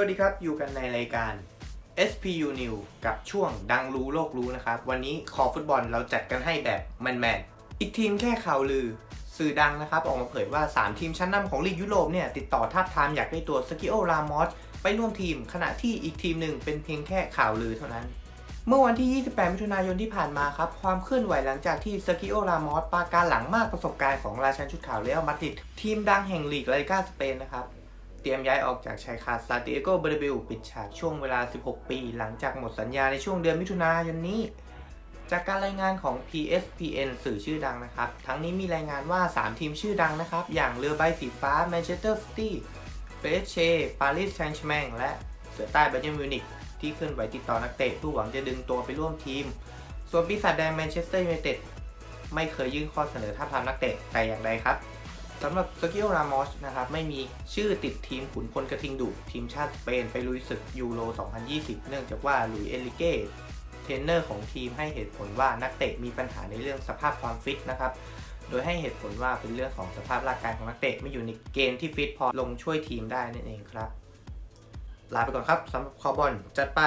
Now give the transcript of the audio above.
วัสดีครับ อยู่กันในรายการ SPU New กับช่วงดังรู้โลกรู้นะครับ วันนี้คอฟุตบอลเราจัดกันให้แบบแมนๆ อีกทีมแค่ข่าวลือ สื่อดังนะครับ ออกมาเผยว่า 3 ทีมชั้นนำของลีกยุโรปเนี่ย ติดต่อทาบทามอยากได้ตัวสกิโอรามอสไปร่วมทีม ขณะที่อีกทีมหนึ่งเป็นเพียงแค่ข่าวลือเท่านั้น เมื่อวันที่ 28 มิถุนายนที่ผ่านมาครับ ความเคลื่อนไหวหลังจากที่สกิโอรามอสปาการหลังมากประสบการณ์ของราชันชุดขาวเรอัลมาดริดทีมดังแห่งลีกลาลิกาสเปนนะครับ เตรียมย้ายออกจากชายคาซาติเอโกเบรเบลปิดฉากช่วงเวลา 16 ปี หลังจากหมดสัญญาในช่วงเดือนมิถุนายนนี้ จากการรายงานของ PSPN สื่อชื่อดังนะครับ ทั้งนี้มีรายงานว่า 3 ทีมชื่อดังนะครับ อย่างเรือใบสีฟ้าแมนเชสเตอร์ซิตี้เปเชปารีสแซงต์แชร์แมงและเสือใต้ไบเยร์นมิวนิกที่เคลื่อนไหวติดต่อนักเตะผู้หวังจะดึงตัวไปร่วมทีม ส่วนปีศาจแดงแมนเชสเตอร์ยูไนเต็ดไม่เคยยื่นข้อเสนอท้าทามนักเตะแต่อย่างใดครับ สำหรับสกิโอรามอสนะครับไม่มีชื่อติดทีมขุนพลกระทิงดุทีมชาติสเปนไปลุยศึกยูโร 2020 เนื่องจากว่าหลุยส์เอลิเกเทรนเนอร์ของทีมให้เหตุผลว่านักเตะมีปัญหาในเรื่องสภาพความฟิตนะครับ โดยให้เหตุผลว่าเป็นเรื่องของสภาพร่างกายของนักเตะไม่อยู่ในเกณฑ์ที่ฟิตพอลงช่วยทีมได้นั่นเองครับ ลาไปก่อนครับสำหรับคอบอลจัดไป